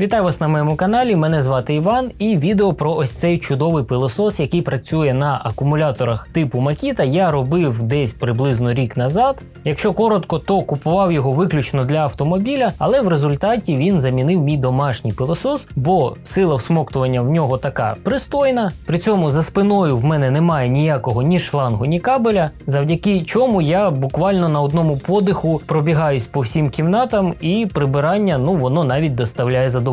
Вітаю вас на моєму каналі. Мене звати Іван, і відео про ось цей чудовий пилосос, який працює на акумуляторах типу Makita, я робив десь приблизно рік назад. Якщо коротко, то купував його виключно для автомобіля, але в результаті він замінив мій домашній пилосос, бо сила всмоктування в нього така пристойна. При цьому за спиною в мене немає ніякого ні шлангу, ні кабеля, завдяки чому я буквально на одному подиху пробігаюсь по всім кімнатам, і прибирання ну воно навіть доставляє задоволення.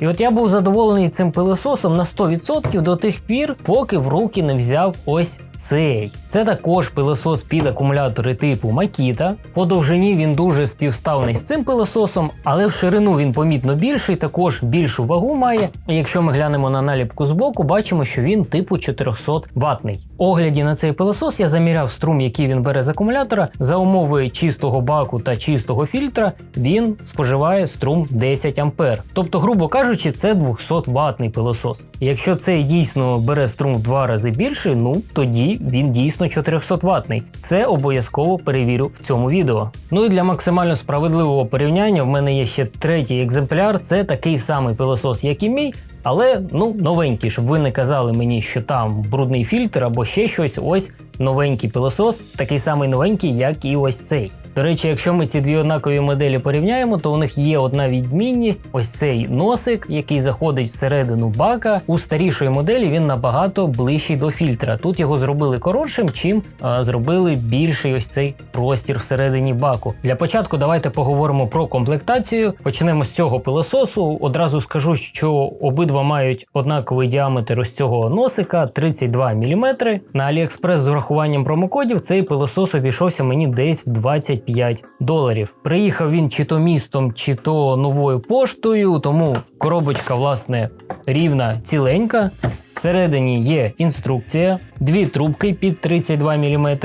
І от я був задоволений цим пилососом на 100% до тих пір, поки в руки не взяв ось цей. Це також пилосос під акумулятори типу Makita. По довжині він дуже співставний з цим пилососом, але в ширину він помітно більший, також більшу вагу має. Якщо ми глянемо на наліпку збоку, бачимо, що він типу 400 ватний. Огляді на цей пилосос я заміряв струм, який він бере з акумулятора. За умови чистого баку та чистого фільтра він споживає струм 10 А. Тобто, грубо кажучи, це 200 ватний пилосос. Якщо цей дійсно бере струм в два рази більше, ну тоді він дійсно 400 ватний. Це обов'язково перевірю в цьому відео. Ну і для максимально справедливого порівняння в мене є ще третій екземпляр. Це такий самий пилосос, як і мій. Але ну новенький, щоб ви не казали мені, що там брудний фільтр або ще щось. Ось новенький пилосос, такий самий новенький, як і ось цей. До речі, якщо ми ці дві однакові моделі порівняємо, то у них є одна відмінність: ось цей носик, який заходить всередину бака. У старішої моделі він набагато ближчий до фільтра. Тут його зробили коротшим, чим а, зробили більший ось цей простір всередині баку. Для початку давайте поговоримо про комплектацію. Почнемо з цього пилососу. Одразу скажу, що обидва мають однаковий діаметр ось цього носика 32 мм. На AliExpress з урахуванням промокодів цей пилосос обійшовся мені десь в 25 доларів. Приїхав він чи то містом, чи то новою поштою, тому коробочка, власне, рівна ціленька. Всередині є інструкція, дві трубки під 32 мм.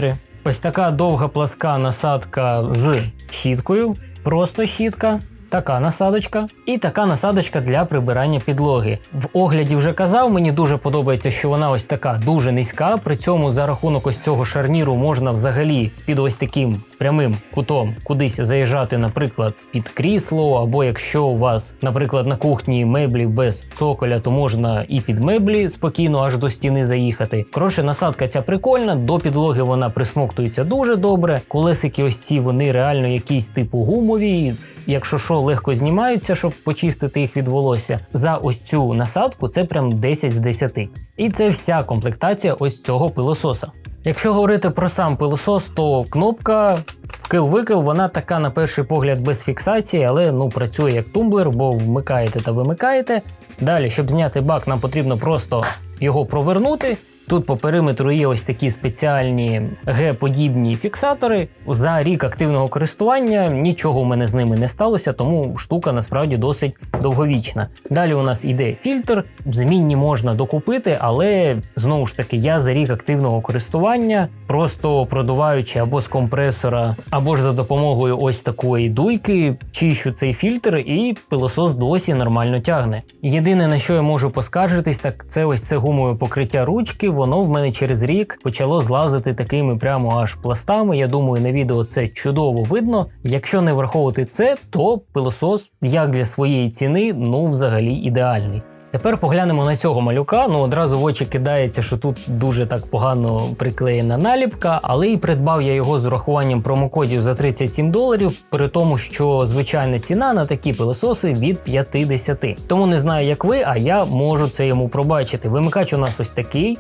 Ось така довга пласка насадка з щіткою, просто щітка. Така насадочка і така насадочка для прибирання підлоги. В огляді вже казав, мені дуже подобається, що вона ось така дуже низька. При цьому за рахунок ось цього шарніру можна взагалі під ось таким прямим кутом кудись заїжджати, наприклад, під крісло, або якщо у вас, наприклад, на кухні меблі без цоколя, то можна і під меблі спокійно аж до стіни заїхати. Коротше, насадка ця прикольна, до підлоги вона присмоктується дуже добре. Колесики ось ці вони реально якісь типу гумові. Якщо що, легко знімаються, щоб почистити їх від волосся. За ось цю насадку це прям 10 з 10. І це вся комплектація ось цього пилососа. Якщо говорити про сам пилосос, то кнопка вкил-викил, вона така на перший погляд без фіксації, але ну працює як тумблер, бо вмикаєте та вимикаєте. Далі, щоб зняти бак, нам потрібно просто його провернути. Тут по периметру є ось такі спеціальні Г-подібні фіксатори. За рік активного користування нічого у мене з ними не сталося, тому штука насправді досить довговічна. Далі у нас іде фільтр, змінні можна докупити, але знову ж таки, я за рік активного користування, просто продуваючи або з компресора, або ж за допомогою ось такої дуйки, чищу цей фільтр, і пилосос досі нормально тягне. Єдине на що я можу поскаржитись, так це ось це гумове покриття ручки воно в мене через рік почало злазити такими прямо аж пластами. Я думаю, на відео це чудово видно. Якщо не враховувати це, то пилосос, як для своєї ціни, ну взагалі ідеальний. Тепер поглянемо на цього малюка. Ну одразу в очі кидається, що тут дуже так погано приклеєна наліпка, але і придбав я його з урахуванням промокодів за 37 доларів, при тому, що звичайна ціна на такі пилососи від 50. Тому не знаю, як ви, а я можу це йому пробачити. Вимикач у нас ось такий.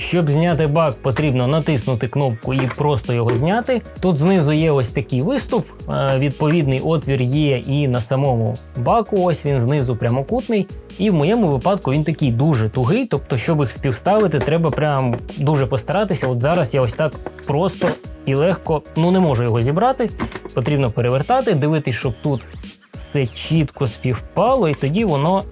Щоб зняти бак, потрібно натиснути кнопку і просто його зняти. Тут знизу є ось такий виступ, е, відповідний отвір є і на самому баку. Ось він знизу прямокутний. І в моєму випадку він такий дуже тугий. Тобто, щоб їх співставити, треба прям дуже постаратися. От зараз я ось так просто і легко ну не можу його зібрати. Потрібно перевертати, дивитись, щоб тут все чітко співпало, і тоді воно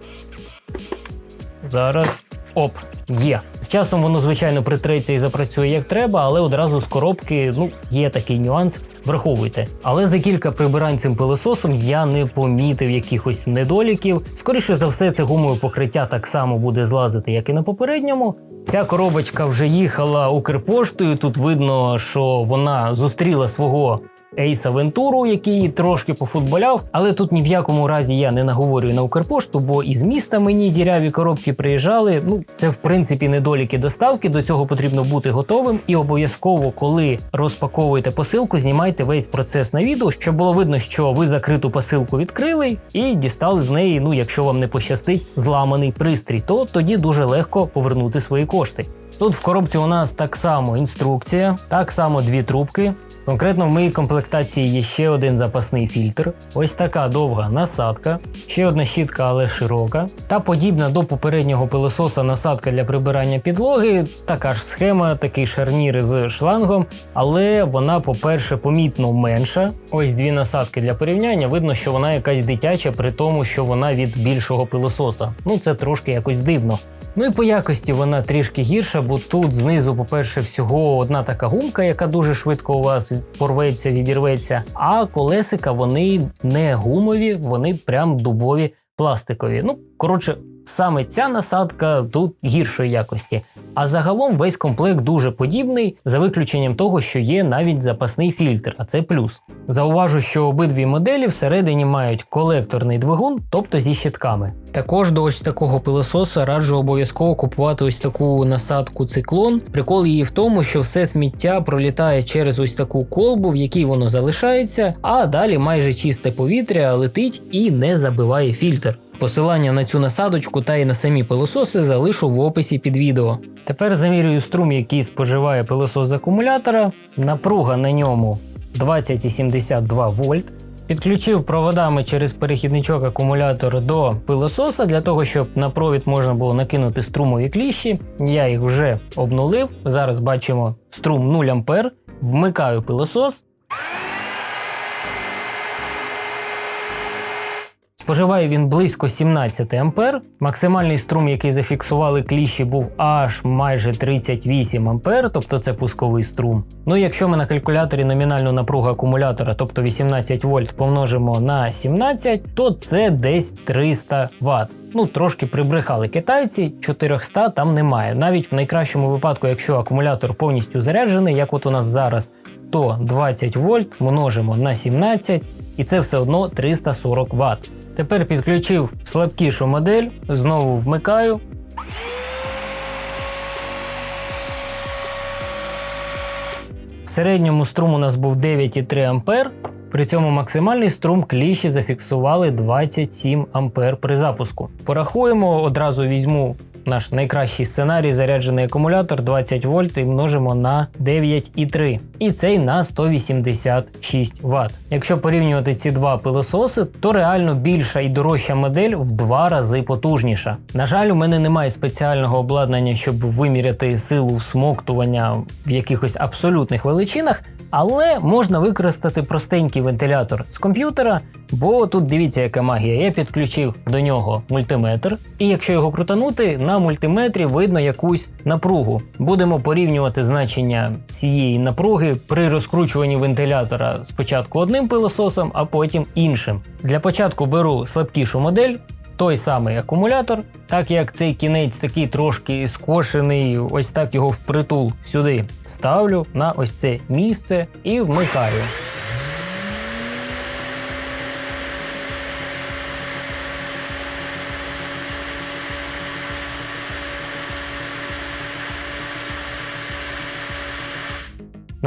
зараз оп, є. З часом воно, звичайно, притреться і запрацює як треба, але одразу з коробки ну, є такий нюанс, враховуйте. Але за кілька прибирань цим пилососом я не помітив якихось недоліків. Скоріше за все, це гумове покриття так само буде злазити, як і на попередньому. Ця коробочка вже їхала Укрпоштою. Тут видно, що вона зустріла свого Ейса Вентуру, який трошки пофутболяв. Але тут ні в якому разі я не наговорюю на Укрпошту, бо із міста мені діряві коробки приїжджали. Ну це в принципі недоліки доставки. До цього потрібно бути готовим. І обов'язково, коли розпаковуєте посилку, знімайте весь процес на відео, щоб було видно, що ви закриту посилку відкрили і дістали з неї. Ну, якщо вам не пощастить, зламаний пристрій, то тоді дуже легко повернути свої кошти. Тут в коробці у нас так само інструкція, так само дві трубки. Конкретно в моїй комплектації є ще один запасний фільтр, ось така довга насадка, ще одна щітка, але широка. Та подібна до попереднього пилососа насадка для прибирання підлоги, така ж схема, такий шарнір з шлангом, але вона, по-перше, помітно менша. Ось дві насадки для порівняння. Видно, що вона якась дитяча, при тому, що вона від більшого пилососа. Ну це трошки якось дивно. Ну і по якості вона трішки гірша, бо тут знизу, по-перше, всього одна така гумка, яка дуже швидко у вас порветься, відірветься. А колесика вони не гумові, вони прям дубові пластикові. Ну, коротше, саме ця насадка тут гіршої якості. А загалом весь комплект дуже подібний, за виключенням того, що є навіть запасний фільтр, а це плюс. Зауважу, що обидві моделі всередині мають колекторний двигун, тобто зі щитками. Також до ось такого пилососа раджу обов'язково купувати ось таку насадку циклон. Прикол її в тому, що все сміття пролітає через ось таку колбу, в якій воно залишається, а далі майже чисте повітря летить і не забиває фільтр. Посилання на цю насадочку та й на самі пилососи залишу в описі під відео. Тепер замірюю струм, який споживає пилосос з акумулятора. Напруга на ньому 20,72 вольт. Підключив проводами через перехідничок акумулятор до пилососа для того, щоб на провід можна було накинути струмові кліщі. Я їх вже обнулив. Зараз бачимо струм 0 А. Вмикаю пилосос. Споживає він близько 17 ампер. Максимальний струм, який зафіксували кліщі, був аж майже 38 ампер, тобто це пусковий струм. Ну якщо ми на калькуляторі номінальну напругу акумулятора, тобто 18 вольт, помножимо на 17, то це десь 300 Вт. Ну, трошки прибрехали китайці, 400 там немає. Навіть в найкращому випадку, якщо акумулятор повністю заряджений, як от у нас зараз, то 20 вольт множимо на 17, і це все одно 340 Вт. Тепер підключив слабкішу модель, знову вмикаю. В середньому струм у нас був 9,3 А. При цьому максимальний струм кліщі зафіксували 27 А при запуску. Порахуємо, одразу візьму наш найкращий сценарій, заряджений акумулятор 20 вольт і множимо на 9,3. І цей на 186 Вт. Якщо порівнювати ці два пилососи, то реально більша і дорожча модель в два рази потужніша. На жаль, у мене немає спеціального обладнання, щоб виміряти силу всмоктування в якихось абсолютних величинах. Але можна використати простенький вентилятор з комп'ютера, бо тут дивіться, яка магія. Я підключив до нього мультиметр, і якщо його крутанути, на мультиметрі видно якусь напругу. Будемо порівнювати значення цієї напруги при розкручуванні вентилятора спочатку одним пилососом, а потім іншим. Для початку беру слабкішу модель. Той самий акумулятор, так як цей кінець такий трошки скошений, ось так його впритул сюди ставлю на ось це місце і вмикаю.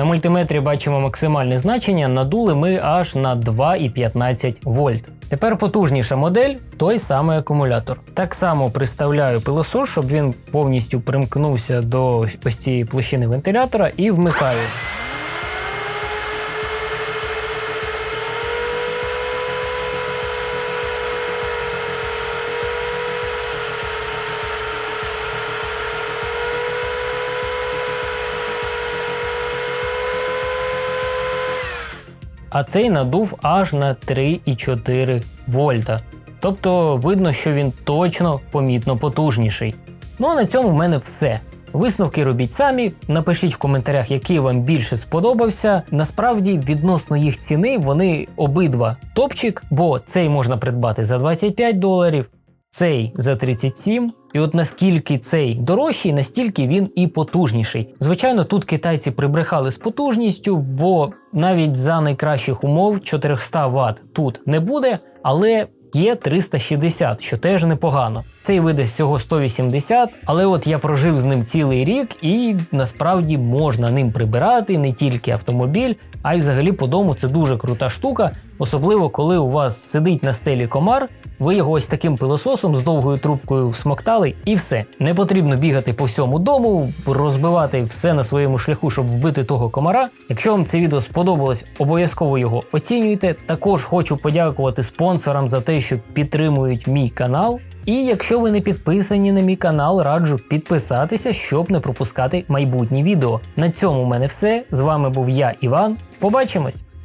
На мультиметрі бачимо максимальне значення, надули ми аж на 2,15 вольт. Тепер потужніша модель той самий акумулятор. Так само приставляю пилосос, щоб він повністю примкнувся до ось цієї площини вентилятора і вмикаю. А цей надув аж на 3,4 вольта. Тобто видно, що він точно помітно потужніший. Ну а на цьому в мене все. Висновки робіть самі. Напишіть в коментарях, який вам більше сподобався. Насправді, відносно їх ціни, вони обидва топчик, бо цей можна придбати за 25 доларів, цей за 37. І от наскільки цей дорожчий, настільки він і потужніший. Звичайно, тут китайці прибрехали з потужністю, бо навіть за найкращих умов 400 Вт тут не буде, але є 360, що теж непогано. Цей видасть всього 180, але от я прожив з ним цілий рік, і насправді можна ним прибирати не тільки автомобіль, а й взагалі по дому це дуже крута штука, особливо коли у вас сидить на стелі комар. Ви його ось таким пилососом з довгою трубкою всмоктали, і все. Не потрібно бігати по всьому дому, розбивати все на своєму шляху, щоб вбити того комара. Якщо вам це відео сподобалось, обов'язково його оцінюйте. Також хочу подякувати спонсорам за те, що підтримують мій канал. І якщо ви не підписані на мій канал, раджу підписатися, щоб не пропускати майбутні відео. На цьому в мене все. З вами був я, Іван. Побачимось!